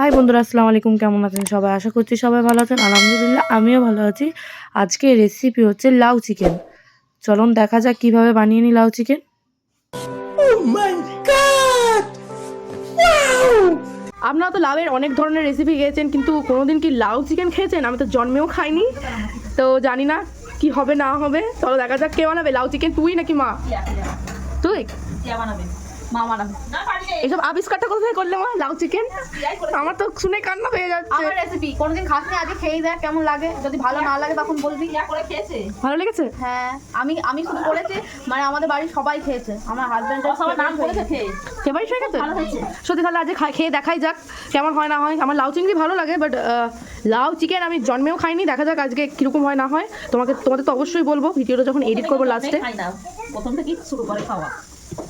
High বন্ধুরা আসসালামু আলাইকুম। কেমন আছেন সবাই? আশা করছি সবাই ভালো আছেন। আলহামদুলিল্লাহ আমিও ভালো আছি। আজকে রেসিপি হচ্ছে লাউ চিকেন। চলুন দেখা যাক কীভাবে বানিয়ে নিই লাউ চিকেন। আপনারা তো লাউয়ের অনেক ধরনের রেসিপি খেয়েছেন কিন্তু কোনোদিন কি লাউ চিকেন খেয়েছেন? আমি তো জন্মেও খাইনি তো জানি না কি হবে না হবে। চলো দেখা যাক কে বানাবে লাউ চিকেন তুই নাকি মা? তুই? মা এইসব আবিষ্কারটা কোথায় করলে মা? লাউ চিকেন? আমার তো শুনে কান্না পেয়ে যাচ্ছে। আমার রেসিপি কোনোদিন খাসনি আজকে খেয়ে দেখ কেমন লাগে। যদি ভালো না লাগে তখন বলবি। করে খেয়েছে ভালো লেগেছে? হ্যাঁ আমি আমি শুধু করেছি মানে আমাদের বাড়ির সবাই খেয়েছে। আমার হাজবেন্ড সবার নাম করেছে খেয়ে। ফেভারিট হয়ে গেছে? সত্যি তাহলে আজকে খাই- খেয়ে দেখাই যাক কেমন হয় না হয়। আমার লাউ চিংড়ি ভালো লাগে বাট লাউ চিকেন আমি জন্মেও খাইনি। দেখা যাক আজকে কীরকম হয় না হয়। তোমাকে তোমাদের তো অবশ্যই বলব। ভিডিওটা যখন এডিট করব লাস্টে প্রথম থেকেই শুরু করে খাওয়া।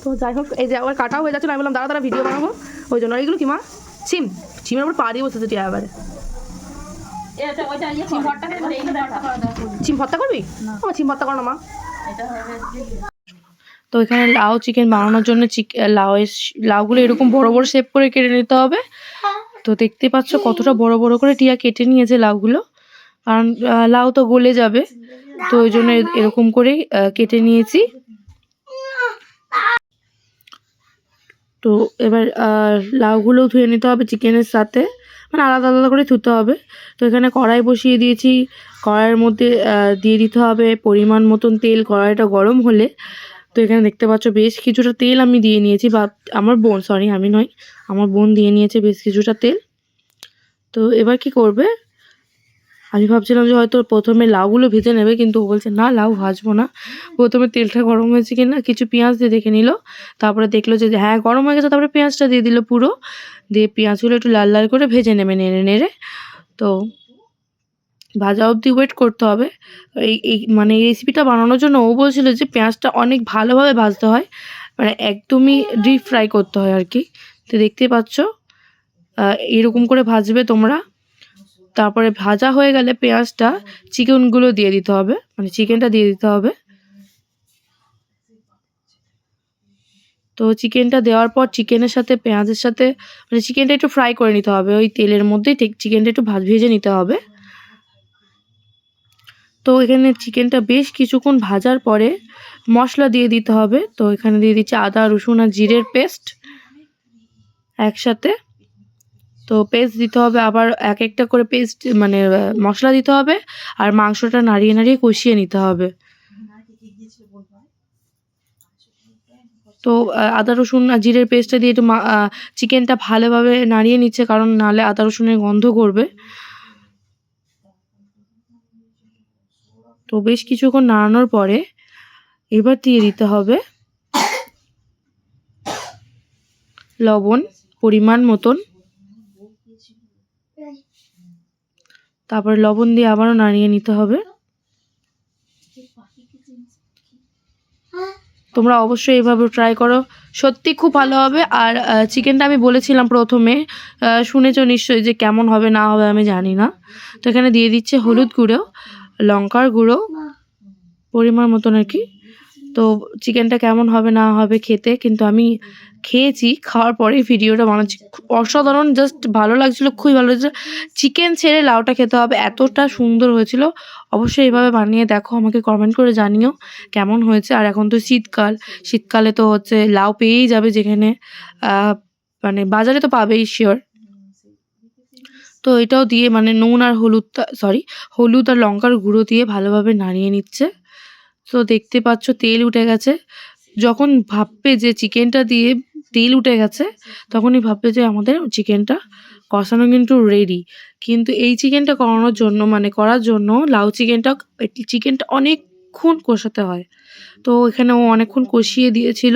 তো যাই হোক এই যে আবার কাটাও হয়ে যাচ্ছিল আমি বললাম দাঁড়া দাঁড়া ভিডিও বানাবো। ওই জন্য এইগুলো কি মা? ছিম। ছিমের উপর পা দিয়ে বসেছে টিয়া এবারে। চিম ভর্তা করবি। আমার ছিম ভর্তা করো না মা। তো এখানে লাউ চিকেন বানানোর জন্য লাউয়ের লাউগুলো এরকম বড় বড় শেপ করে কেটে নিতে হবে। তো দেখতে পাচ্ছ কতটা বড় বড় করে টিয়া কেটে নিয়েছে লাউগুলো। কারণ লাউ তো গলে যাবে। তো ওই জন্য এরকম করে কেটে নিয়েছি। তো এবার লাউগুলোও ধুয়ে নিতে হবে চিকেনের সাথে। মানে আলাদা আলাদা করে ধুতে হবে। তো এখানে কড়াই বসিয়ে দিয়েছি। কড়াইয়ের মধ্যে দিয়ে দিতে হবে পরিমাণ মতন তেল। কড়াইটা গরম হলে, তো এখানে দেখতে পাচ্ছ বেশ কিছুটা তেল আমি দিয়ে নিয়েছি। বা আমার বোন সরি আমি নয়, আমার বোন দিয়ে নিয়েছে বেশ কিছুটা তেল। তো এবার কি করবে? আমি ভাবছিলাম যে হয়তো প্রথমে লাউগুলো ভেজে নেবে, কিন্তু ও বলছে, না, লাউ ভাজবো না। প্রথমে তেলটা গরম হয়েছে কি না কিছু পেঁয়াজ দিয়ে দেখে নিল, তারপরে দেখল যে হ্যাঁ গরম হয়ে গেছে, তারপরে পেঁয়াজটা দিয়ে দিল পুরো। দিয়ে পেঁয়াজগুলো একটু লাল লাল করে ভেজে নেবে, নেড়ে নেড়ে। তো ভাজা অবধি ওয়েট করতে হবে। এই এই মানে এই রেসিপিটা বানানোর জন্য ও বলছিল যে, পেঁয়াজটা অনেক ভালোভাবে ভাজতে হয় মানে একদমই ডিপ ফ্রাই করতে হয় আর কি। তো দেখতে পাচ্ছ এরকম করে ভাজবে তোমরা। তারপরে ভাজা হয়ে গেলে পেঁয়াজটা চিকেনগুলো দিয়ে দিতে হবে। মানে চিকেনটা দিয়ে দিতে হবে। তো চিকেনটা দেওয়ার পর চিকেনের সাথে, পেঁয়াজের সাথে মানে চিকেনটা একটু ফ্রাই করে নিতে হবে। ওই তেলের মধ্যেই ঠিক চিকেনটা একটু ভাজ, ভেজে নিতে হবে। তো এখানে চিকেনটা বেশ কিছুক্ষণ ভাজার পরে মশলা দিয়ে দিতে হবে। তো এখানে দিয়ে দিচ্ছি আদা, রসুন আর জিরের পেস্ট একসাথে। তো পেস্ট দিতে হবে, আবার এক একটা করে পেস্ট মানে মশলা দিতে হবে আর মাংসটা নাড়িয়ে নাড়িয়ে কষিয়ে নিতে হবে। তো আদা, রসুন আর জিরের পেস্টটা দিয়ে একটু চিকেনটা ভালোভাবে নাড়িয়ে নিচ্ছে, কারণ নাহলে আদা, রসুনের গন্ধ করবে। তো বেশ কিছুক্ষণ নাড়ানোর পরে এবার দিয়ে দিতে হবে লবণ পরিমাণ মতন। তারপরে লবণ দিয়ে আবারও নাড়িয়ে নিতে হবে। তোমরা অবশ্যই এভাবে ট্রাই করো। সত্যি খুব ভালো হবে। আর চিকেনটা আমি বলেছিলাম প্রথমে। শুনেছ নিশ্চয়ই যে কেমন হবে, না হবে আমি জানি না। তো এখানে দিয়ে দিচ্ছে হলুদ গুঁড়ো, লঙ্কার গুঁড়ো, পরিমাণ মতন আর কি তো চিকেনটা কেমন হবে, না হবে খেতে। কিন্তু আমি খেয়েছি, খাওয়ার পরে ভিডিওটা বানাচ্ছি। অসাধারণ জাস্ট ভালো লাগছিল, খুবই ভালো লাগছিল। চিকেন ছেড়ে লাউটা খেতে হবে, এতটা সুন্দর হয়েছিল। অবশ্যই এভাবে বানিয়ে দেখো, আমাকে কমেন্ট করে জানিও কেমন হয়েছে। আর এখন তো শীতকাল, শীতকালে তো হচ্ছে লাউ পেয়েই যাবে যেখানে মানে বাজারে তো পাবেই শিওর তো এটাও দিয়ে মানে নুন আর হলুদটা সরি হলুদ আর লঙ্কার গুঁড়ো দিয়ে ভালোভাবে নাড়িয়ে নিচ্ছে। তো দেখতে পাচ্ছ তেল উঠে গেছে। যখন ভাববে যে চিকেনটা দিয়ে তেল উঠে গেছে, তখনই ভাববে যে আমাদের চিকেনটা কষানো কিন্তু রেডি কিন্তু এই চিকেনটা করানোর জন্য মানে করার জন্য লাউ চিকেনটা চিকেনটা অনেকক্ষণ কষাতে হয়। তো এখানে ও অনেকক্ষণ কষিয়ে দিয়েছিল।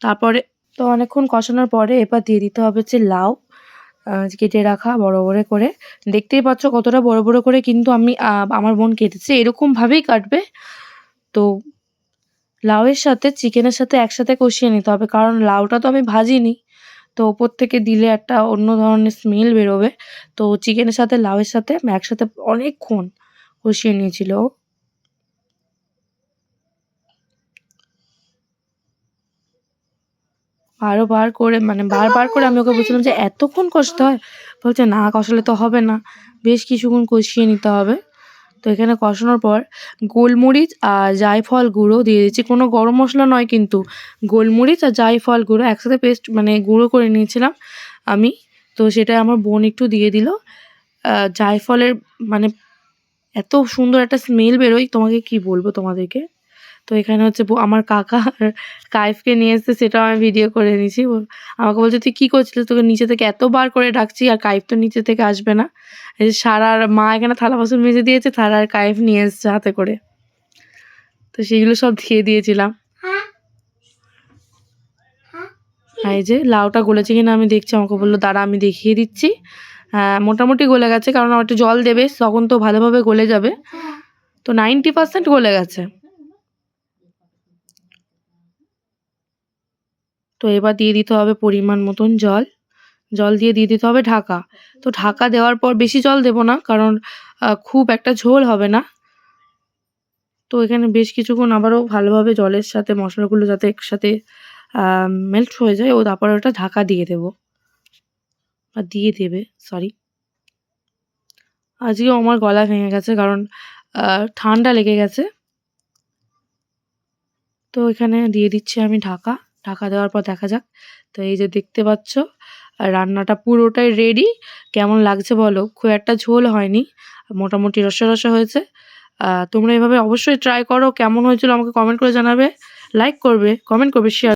তারপরে তো অনেকক্ষণ কষানোর পরে এবার দিয়ে দিতে হবে হচ্ছে লাউ কেটে রাখা বড় বড় করে। দেখতেই পাচ্ছ কতটা বড় বড় করে কিন্তু আমি আমার বোন কেটেছে। এরকমভাবেই কাটবে। তো লাউয়ের সাথে চিকেনের সাথে একসাথে কষিয়ে নিতে হবে। কারণ লাউটা তো আমি ভাজিনি। তো ওপর থেকে দিলে একটা অন্য ধরনের স্মেল বেরোবে। তো চিকেনের সাথে, লাউয়ের সাথে একসাথে অনেকক্ষণ কষিয়ে নিয়েছিল। বারবার করে মানে বারবার করে আমি ওকে বলছিলাম যে, এতক্ষণ কষতে হয়? বলছে, না, কষালে তো হবে না। বেশ কিছুক্ষণ কষিয়ে নিতে হবে। তো এখানে কষানোর পর গোলমরিচ আর জায়ফল গুঁড়ো দিয়ে দিচ্ছি। কোনো গরম মশলা নয় কিন্তু গোলমরিচ আর জায়ফল গুঁড়ো একসাথে পেস্ট মানে গুঁড়ো করে নিয়েছিলাম আমি। তো সেটা আমার বোন একটু দিয়ে দিল। জায়ফলের মানে এত সুন্দর একটা স্মেল বেরোয়। তোমাকে কি বলব তোমাদেরকে? তো এখানে হচ্ছে আমার কাকা আর কাইফকে নিয়ে এসছে, সেটাও আমি ভিডিও করে নিয়েছি আমাকে বলছে, তুই কী করছিলিস তোকে নিচে থেকে এতবার করে ডাকছি আর কাইফ তো নিচে থেকে আসবে না। এই যে সারার মা এখানে থালা বাসন মেজে দিয়েছে থালা আর কাইফ নিয়ে এসছে হাতে করে। তো সেগুলো সব দিয়ে দিয়েছিলাম। এই যে লাউটা গলেছে কিনা আমি দেখছি, আমাকে বলল, দাঁড়া, আমি দেখিয়ে দিচ্ছি। হ্যাঁ মোটামুটি গলে গেছে, কারণ আমার একটু জল দেবে, তখন তো ভালোভাবে গলে যাবে। তো নাইনটি পার্সেন্ট গলে গেছে। তো এবার দিয়ে দিতে হবে পরিমাণ মতন জল। জল দিয়ে দিয়ে দিতে হবে ঢাকা। তো ঢাকা দেওয়ার পর বেশি জল দেবো না, কারণ খুব একটা ঝোল হবে না। তো এখানে বেশ কিছুক্ষণ আবারও ভালোভাবে জলের সাথে, মশলাগুলো যাতে একসাথে মেল্ট হয়ে যায়, ও তারপরে ওটা ঢাকা দিয়ে দেবো। আর দিয়ে দেবে সরি আজকেও আমার গলা ভেঙে গেছে, কারণ ঠান্ডা লেগে গেছে। তো এখানে দিয়ে দিচ্ছি আমি ঢাকা। ঢাকা দেওয়ার পর দেখা যাক। তো এই যে দেখতে পাচ্ছ রান্নাটা পুরোটাই রেডি কেমন লাগছে বলো? খুব একটা ঝোল হয়নি, মোটামুটি রসা রসা হয়েছে। তোমরা এভাবে অবশ্যই ট্রাই করো। কেমন হয়েছিল আমাকে কমেন্ট করে জানাবে। লাইক করবে কমেন্ট করবে শেয়ার